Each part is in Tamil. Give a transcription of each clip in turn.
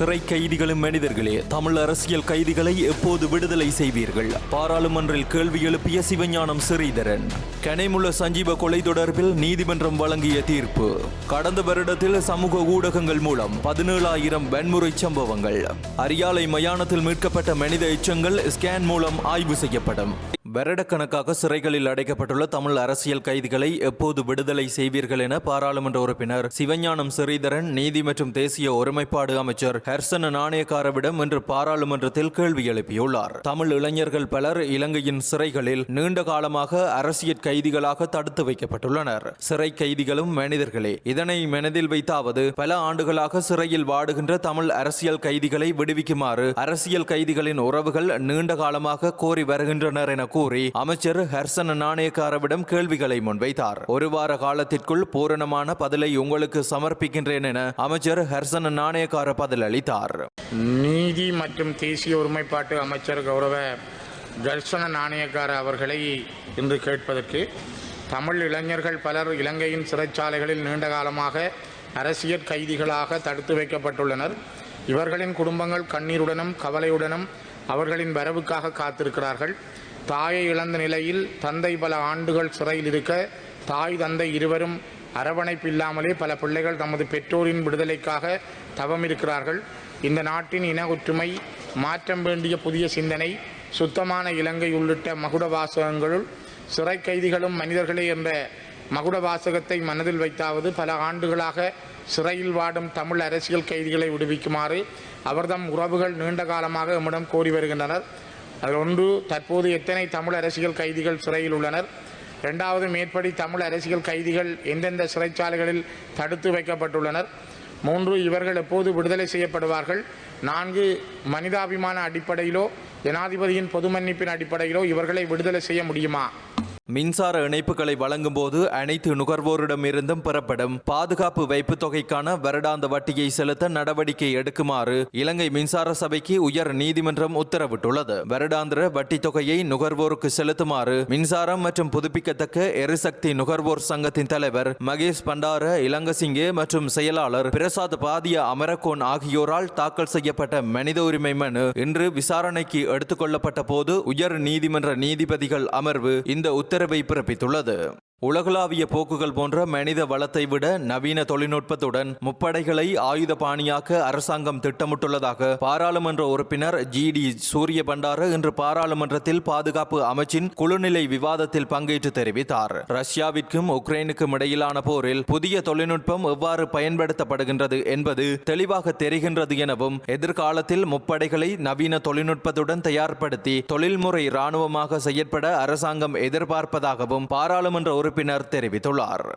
சிறை கைதிகளும் மனிதர்களே தமிழ் அரசியல் கைதிகளை எப்போது விடுதலை செய்வீர்கள்? பாராளுமன்றில் கேள்வி எழுப்பிய சிவஞானம் ஸ்ரீதரன் கனைமுள்ள சஞ்சீவ கொலை தொடர்பில் நீதிமன்றம் வழங்கிய தீர்ப்பு. கடந்த வருடத்தில் சமூக ஊடகங்கள் மூலம் பதினேழாயிரம் வன்முறை சம்பவங்கள். அரியாலை மயானத்தில் மீட்கப்பட்ட மனித எச்சங்கள் ஸ்கேன் மூலம் ஆய்வு செய்யப்படும். வருடக்கணக்காக சிறைகளில் அடைக்கப்பட்டுள்ள தமிழ் அரசியல் கைதிகளை எப்போது விடுதலை செய்வீர்கள் என பாராளுமன்ற உறுப்பினர் சிவஞானம் ஸ்ரீதரன் நீதி மற்றும் தேசிய ஒருமைப்பாடு அமைச்சர் ஹர்சன நாணயக்காரவிடம் இன்று பாராளுமன்றத்தில் கேள்வி எழுப்பியுள்ளார். தமிழ் இளைஞர்கள் பலர் இலங்கையின் சிறைகளில் நீண்ட காலமாக அரசியல் கைதிகளாக தடுத்து வைக்கப்பட்டுள்ளனர். சிறை கைதிகளும் மனிதர்களே இதனை மனதில் வைத்தாவது பல ஆண்டுகளாக சிறையில் வாடுகின்ற தமிழ் அரசியல் கைதிகளை விடுவிக்குமாறு அரசியல் கைதிகளின் உறவுகள் நீண்ட காலமாக கோரி வருகின்றனர் என கூறி அமைச்சர் ஹர்சன் நாணயக்காரவிடம் கேள்விகளை முன்வைத்தார். ஒரு வார காலத்திற்குள் பூரணமான பதிலை உங்களுக்கு சமர்ப்பிக்கின்றேன் என அமைச்சர் ஹர்சன் நாணயக்கார பதில் அளித்தார் நீதி மற்றும் தேசிய ஒருமைப்பாட்டு அமைச்சர் கௌரவ தர்சன நாணயக்கார அவர்களை இன்று கேட்பதற்கு தமிழ் இளைஞர்கள் பலர் இலங்கையின் சிறைச்சாலைகளில் நீண்ட காலமாக அரசியல் கைதிகளாக தடுத்து வைக்கப்பட்டுள்ளனர். இவர்களின் குடும்பங்கள் கண்ணீருடனும் கவலையுடனும் அவர்களின் வரவுக்காக காத்திருக்கிறார்கள். தாயை இழந்த நிலையில் தந்தை பல ஆண்டுகள் சிறையில் இருக்க தாய் தந்தை இருவரும் அரவணைப்பு இல்லாமலே பல பிள்ளைகள் தமது பெற்றோரின் விடுதலைக்காக தவம் இருக்கிறார்கள். இந்த நாட்டின் இன ஒற்றுமை மாற்றம் வேண்டிய புதிய சிந்தனை சுத்தமான இலங்கை உள்ளிட்ட மகுட வாசகங்களுள் சிறை கைதிகளும் மனிதர்களே என்ற மகுட வாசகத்தை மனதில் வைத்தாவது பல ஆண்டுகளாக சிறையில் வாடும் தமிழ் அரசியல் கைதிகளை விடுவிக்குமாறு அவர்தம் உறவுகள் நீண்ட காலமாக எம்மிடம் கோரி வருகின்றனர். அதில் ஒன்று தற்போது எத்தனை தமிழ் அரசியல் கைதிகள் சிறையில் உள்ளனர்? இரண்டாவது மேற்படி தமிழ் அரசியல் கைதிகள் எந்தெந்த சிறைச்சாலைகளில் தடுத்து வைக்கப்பட்டுள்ளனர்? மூன்று இவர்கள் எப்போது விடுதலை செய்யப்படுவார்கள்? நான்கு மனிதாபிமான அடிப்படையிலோ ஜனாதிபதியின் பொது மன்னிப்பின் அடிப்படையிலோ இவர்களை விடுதலை செய்ய முடியுமா? மின்சார இணைப்புகளை வழங்கும் போது அனைத்து நுகர்வோரிடமிருந்தும் பெறப்படும் பாதுகாப்பு வைப்பு தொகைக்கான வருடாந்த வட்டியை செலுத்த நடவடிக்கை எடுக்குமாறு இலங்கை மின்சார சபைக்கு உயர் நீதிமன்றம் உத்தரவிட்டுள்ளது. வருடாந்திர வட்டி தொகையை நுகர்வோருக்கு செலுத்துமாறு மின்சாரம் மற்றும் புதுப்பிக்கத்தக்க எரிசக்தி நுகர்வோர் சங்கத்தின் தலைவர் மகேஷ் பண்டார இலங்கசிங்கே மற்றும் செயலாளர் பிரசாத் பாதிய அமரகோன் ஆகியோரால் தாக்கல் செய்யப்பட்ட மனித உரிமை மனு இன்று விசாரணைக்கு எடுத்துக்கொள்ளப்பட்ட போது உயர் நீதிமன்ற நீதிபதிகள் அமர்வு இந்த உத்தர பிறப்பித்துள்ளது. உலகளாவிய போக்குகள் போன்ற மனித வளத்தை விட நவீன தொழில்நுட்பத்துடன் முப்படைகளை ஆயுத பாணியாக்க அரசாங்கம் திட்டமிட்டுள்ளதாக பாராளுமன்ற உறுப்பினர் ஜி டி சூரிய பண்டார இன்று பாராளுமன்றத்தில் பாதுகாப்பு அமைச்சின் குழுநிலை விவாதத்தில் பங்கேற்று தெரிவித்தார். ரஷ்யாவிற்கும் உக்ரைனுக்கும் இடையிலான போரில் புதிய தொழில்நுட்பம் எவ்வாறு பயன்படுத்தப்படுகின்றது என்பது தெளிவாக தெரிகின்றது எனவும் எதிர்காலத்தில் முப்படைகளை நவீன தொழில்நுட்பத்துடன் தயார்படுத்தி தொழில்முறை இராணுவமாக செயற்பட அரசாங்கம் எதிர்பார்ப்பதாகவும் பாராளுமன்ற உறுப்பினர் தெரிவித்துள்ளார்.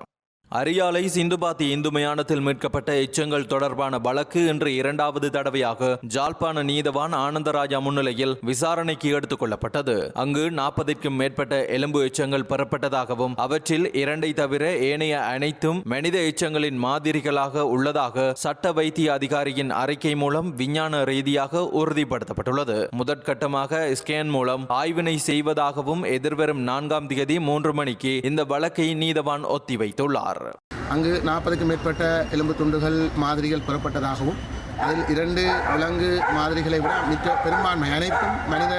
அரியாலை சிந்துபாத்தி இந்து மயானத்தில் மீட்கப்பட்ட எச்சங்கள் தொடர்பான வழக்கு இன்று இரண்டாவது தடவையாக ஜாழ்ப்பாண நீதவான் ஆனந்தராஜா முன்னிலையில் விசாரணைக்கு எடுத்துக் கொள்ளப்பட்டது. அங்கு நாற்பதிற்கும் மேற்பட்ட எலும்பு எச்சங்கள் பெறப்பட்டதாகவும் அவற்றில் இரண்டை தவிர ஏனைய அனைத்தும் மனித எச்சங்களின் மாதிரிகளாக உள்ளதாக சட்ட வைத்திய அதிகாரியின் அறிக்கை மூலம் விஞ்ஞான ரீதியாக உறுதிப்படுத்தப்பட்டுள்ளது. முதற்கட்டமாக ஸ்கேன் மூலம் ஆய்வினை செய்வதாகவும் எதிர்வரும் நான்காம் தேதி மூன்று மணிக்கு இந்த வழக்கை நீதவான் ஒத்திவைத்துள்ளார். அங்கு நாற்பதுக்கும் மேற்பட்ட எலும்பு துண்டுகள் மாதிரிகள் பெறப்பட்டதாகவும் அதில் இரண்டு விலங்கு மாதிரிகளை விட மிக்க பெரும்பான்மை அனைத்தும் மனித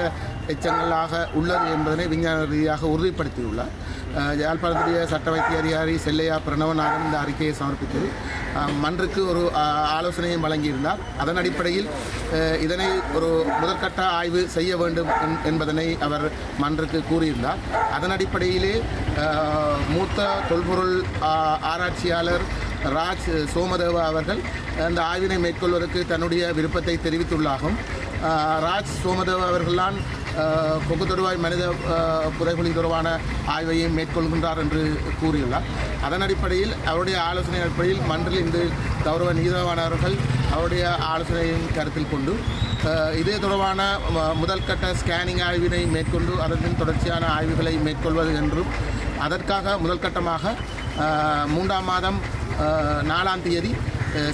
எச்சங்களாக உள்ளது என்பதனை விஞ்ஞான ரீதியாக உறுதிப்படுத்தியுள்ளார். யாழ்ப்பாணத்துடைய சட்ட வைத்திய அதிகாரி செல்லையா பிரணவநாதன் இந்த அறிக்கையை சமர்ப்பித்து மன்றுக்கு ஒரு ஆலோசனையும் வழங்கியிருந்தார். அதன் அடிப்படையில் இதனை ஒரு முதற்கட்ட ஆய்வு செய்ய வேண்டும் என்பதனை அவர் மன்றுக்கு கூறியிருந்தார். அதன் அடிப்படையிலே மூத்த தொல்பொருள் ஆராய்ச்சியாளர் ராஜ் சோமதேவா அவர்கள் அந்த ஆய்வினை மேற்கொள்வதற்கு தன்னுடைய விருப்பத்தை தெரிவித்துள்ளாகும். ராஜ் சோமதேவா அவர்கள்தான் அஹ், தொடுவாய் மனித புதைகுழி தொடர்பான ஆய்வையும் மேற்கொள்கின்றார் என்று கூறியுள்ளார். அதன் அடிப்படையில் அவருடைய ஆலோசனை அடிப்படையில் மன்றில் இன்று கௌரவ நீதவானவர்கள் அவருடைய ஆலோசனையும் கருத்தில் கொண்டு இதே தொடர்பான முதல் கட்ட ஸ்கேனிங் ஆய்வினை மேற்கொண்டு அதன் தொடர்ச்சியான ஆய்வுகளை மேற்கொள்வது என்றும் அதற்காக முதல் கட்டமாக மூன்றாம் மாதம் நாலாம் தேதி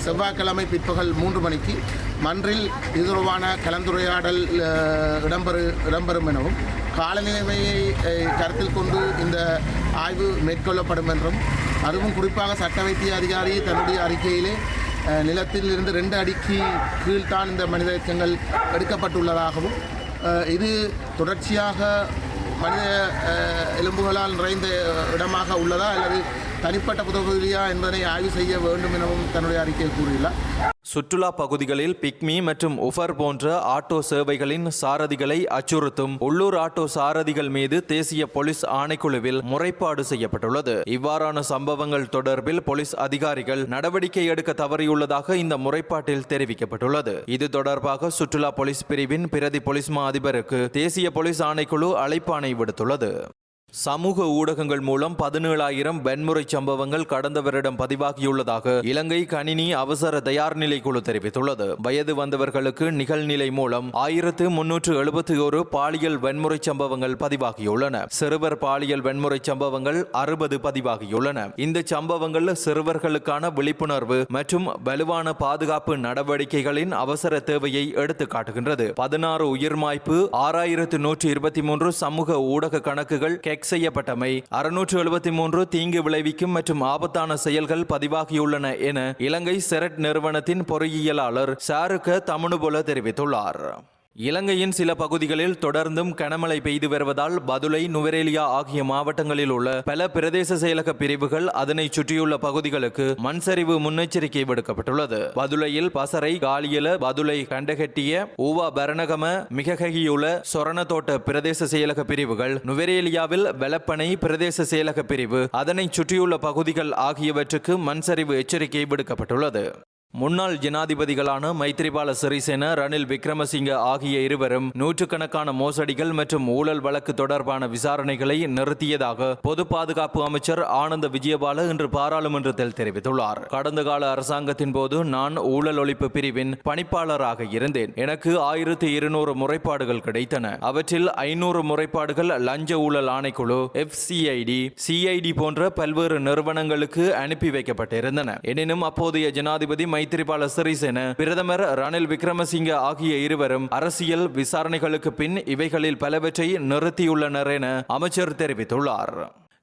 செவ்வாய்க்கிழமை பிற்பகல் மூன்று மணிக்கு மன்றில் இது தொடர்பான கலந்துரையாடல் இடம்பெறு இடம்பெறும் எனவும் காலநிலைமையை கருத்தில் கொண்டு இந்த ஆய்வு மேற்கொள்ளப்படும் என்றும் அதுவும் குறிப்பாக சட்ட வைத்திய அதிகாரி தன்னுடைய அறிக்கையிலே நிலத்தில் இருந்து ரெண்டு அடிக்கு கீழ்தான் இந்த மனித எச்சங்கள் எடுக்கப்பட்டுள்ளதாகவும் இது தொடர்ச்சியாக மனித எலும்புகளால் நிறைந்த இடமாக உள்ளதா அல்லது தனிப்பட்ட புதகுதியா என்பதனை ஆய்வு செய்ய வேண்டும் எனவும் தன்னுடைய அறிக்கையில் கூறியுள்ளார். சுற்றுலா பகுதிகளில் பிக்மி மற்றும் உஃபர் போன்ற ஆட்டோ சேவைகளின் சாரதிகளை அச்சுறுத்தும் உள்ளூர் ஆட்டோ சாரதிகள் மீது தேசிய போலீஸ் ஆணைக்குழுவில் முறைப்பாடு செய்யப்பட்டுள்ளது. இவ்வாறான சம்பவங்கள் தொடர்பில் போலீஸ் அதிகாரிகள் நடவடிக்கை எடுக்க தவறியுள்ளதாக இந்த முறைப்பாட்டில் தெரிவிக்கப்பட்டுள்ளது. இது தொடர்பாக சுற்றுலா போலீஸ் பிரிவின் பிரதி போலீஸ் மா அதிபருக்கு தேசிய போலீஸ் ஆணைக்குழு அழைப்பாணை விடுத்துள்ளது. சமூக ஊடகங்கள் மூலம் பதினேழாயிரம் வன்முறை சம்பவங்கள் கடந்த வருடம் பதிவாகியுள்ளதாக இலங்கை கணினி அவசர தயார்நிலை குழு தெரிவித்துள்ளது. வயது வந்தவர்களுக்கு நிகழ்நிலை மூலம் ஆயிரத்து முன்னூற்று எழுபத்தி ஒரு பாலியல் வன்முறை சம்பவங்கள் பதிவாகியுள்ளன. சிறுவர் பாலியல் வன்முறை சம்பவங்கள் அறுபது பதிவாகியுள்ளன. இந்த சம்பவங்கள் சிறுவர்களுக்கான விழிப்புணர்வு மற்றும் வலுவான பாதுகாப்பு நடவடிக்கைகளின் அவசர தேவையை எடுத்து காட்டுகின்றது பதினாறு உயிர்மாய்ப்பு ஆறாயிரத்து நூற்று இருபத்தி மூன்று சமூக ஊடக கணக்குகள் கெக் செய்யப்பட்டமை. அறுநூற்று எழுபத்தி மூன்று தீங்கு விளைவிக்கும் மற்றும் ஆபத்தான செயல்கள் பதிவாகியுள்ளன என இலங்கை செரட் நிறுவனத்தின் பொறியியலாளர் ஷாருக்க தமனுபொல தெரிவித்துள்ளார். இலங்கையின் சில பகுதிகளில் தொடர்ந்தும் கனமழை பெய்து வருவதால் பதுளை நுவரேலியா ஆகிய மாவட்டங்களில் உள்ள பல பிரதேச செயலக பிரிவுகள் அதனை சுற்றியுள்ள பகுதிகளுக்கு மண்சரிவு முன்னெச்சரிக்கை விடுக்கப்பட்டுள்ளது. பதுளையில் பசறை காலியல பதுளை கண்டகட்டிய ஊவா பரணகம மிககையுள்ள சொரணத்தோட்ட பிரதேச செயலக பிரிவுகள் நுவரேலியாவில் வெளப்பனை பிரதேச செயலக பிரிவு அதனை சுற்றியுள்ள பகுதிகள் ஆகியவற்றுக்கு மண்சரிவு எச்சரிக்கை விடுக்கப்பட்டுள்ளது. முன்னாள் ஜனாதிபதிகளான மைத்ரிபால சிறிசேன ரணில் விக்ரமசிங்க ஆகிய இருவரும் நூற்றுக்கணக்கான மோசடிகள் மற்றும் ஊழல் வழக்கு தொடர்பான விசாரணைகளை நிறுத்தியதாக பொது பாதுகாப்பு அமைச்சர் ஆனந்த விஜயபால இன்று பாராளுமன்றத்தில் தெரிவித்துள்ளார். கடந்த கால அரசாங்கத்தின் போது நான் ஊழல் ஒழிப்பு பிரிவின் பணிப்பாளராக இருந்தேன். எனக்கு ஆயிரத்தி இருநூறு முறைப்பாடுகள் கிடைத்தன. அவற்றில் ஐநூறு முறைப்பாடுகள் லஞ்ச ஊழல் ஆணைக்குழு எஃப்சிஐடி சிஐடி போன்ற பல்வேறு நிறுவனங்களுக்கு அனுப்பி வைக்கப்பட்டிருந்தன. எனினும் அப்போதைய ஜனாதிபதி மைத்திரிபால சிறிசேன பிரதமர் ரணில் விக்ரமசிங்க ஆகிய இருவரும் அரசியல் விசாரணைகளுக்கு பின் இவைகளில் பலவற்றை நிறுத்தியுள்ளனர் என அமைச்சர் தெரிவித்துள்ளார்.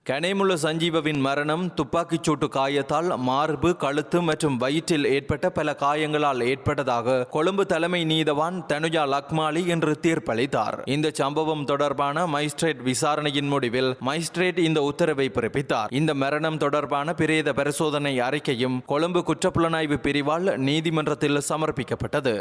கனேமுள்ள சஞ்சீவவின் மரணம் துப்பாக்கிச் சூட்டு காயத்தால் மார்பு கழுத்து மற்றும் வயிற்றில் ஏற்பட்ட பல காயங்களால் ஏற்பட்டதாக கொழும்பு தலைமை நீதவான் தனுஜா லக்மாலி இன்று தீர்ப்பளித்தார். இந்த சம்பவம் தொடர்பான மைஸ்ட்ரேட் விசாரணையின் முடிவில் மைஸ்ட்ரேட் இந்த உத்தரவை பிறப்பித்தார். இந்த மரணம் தொடர்பான பிரேத பரிசோதனை அறிக்கையும் கொழும்பு குற்றப்புலனாய்வு பிரிவால் நீதிமன்றத்தில் சமர்ப்பிக்கப்பட்டது.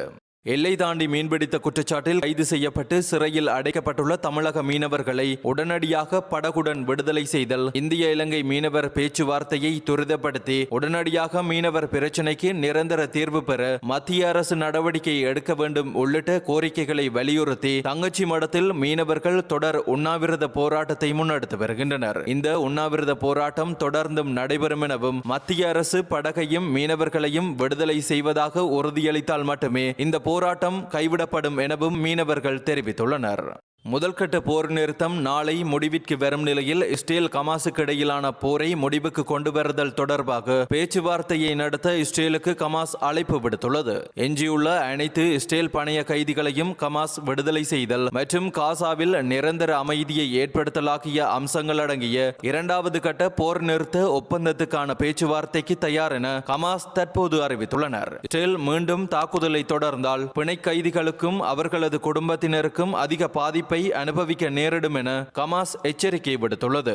எல்லை தாண்டி மீன்பிடித்த குற்றச்சாட்டில் கைது செய்யப்பட்டு சிறையில் அடைக்கப்பட்டுள்ள தமிழக மீனவர்களை உடனடியாக படகுடன் விடுதலை செய்தல் இந்திய இலங்கை மீனவர் பேச்சுவார்த்தையை துரிதப்படுத்தி உடனடியாக மீனவர் பிரச்சினைக்கு நிரந்தர தீர்வு பெற மத்திய அரசு நடவடிக்கை எடுக்க வேண்டும் உள்ளிட்ட கோரிக்கைகளை வலியுறுத்தி தங்கச்சி மடத்தில் மீனவர்கள் தொடர் உண்ணாவிரத போராட்டத்தை முன்னெடுத்து வருகின்றனர். இந்த உண்ணாவிரத போராட்டம் தொடர்ந்தும் நடைபெறும் எனவும் மத்திய அரசு படகையும் மீனவர்களையும் விடுதலை செய்வதாக உறுதியளித்தால் மட்டுமே இந்த போராட்டம் கைவிடப்படும் எனவும் மீனவர்கள் தெரிவித்துள்ளனர். முதல்கட்ட போர் நிறுத்தம் நாளை முடிவிற்கு வரும் நிலையில் இஸ்ரேல் கமாசுக்கு இடையிலான போரை முடிவுக்கு கொண்டு வருதல் தொடர்பாக பேச்சுவார்த்தையை நடத்த இஸ்ரேலுக்கு கமாஸ் அழைப்பு விடுத்துள்ளது. எஞ்சியுள்ள அனைத்து இஸ்ரேல் பணைய கைதிகளையும் கமாஸ் விடுதலை செய்தல் மற்றும் காசாவில் நிரந்தர அமைதியை ஏற்படுத்தல் ஆகிய அம்சங்கள் அடங்கிய இரண்டாவது கட்ட போர் நிறுத்த ஒப்பந்தத்துக்கான பேச்சுவார்த்தைக்கு தயார் என கமாஸ் தற்போது அறிவித்துள்ளனர். இஸ்ரேல் மீண்டும் தாக்குதலை தொடர்ந்தால் பிணை கைதிகளுக்கும் அவர்களது குடும்பத்தினருக்கும் அதிக பாதிப்பை அனுபவிக்க நேரிடும் என கமாஸ் எச்சரிக்கை விடுத்துள்ளது.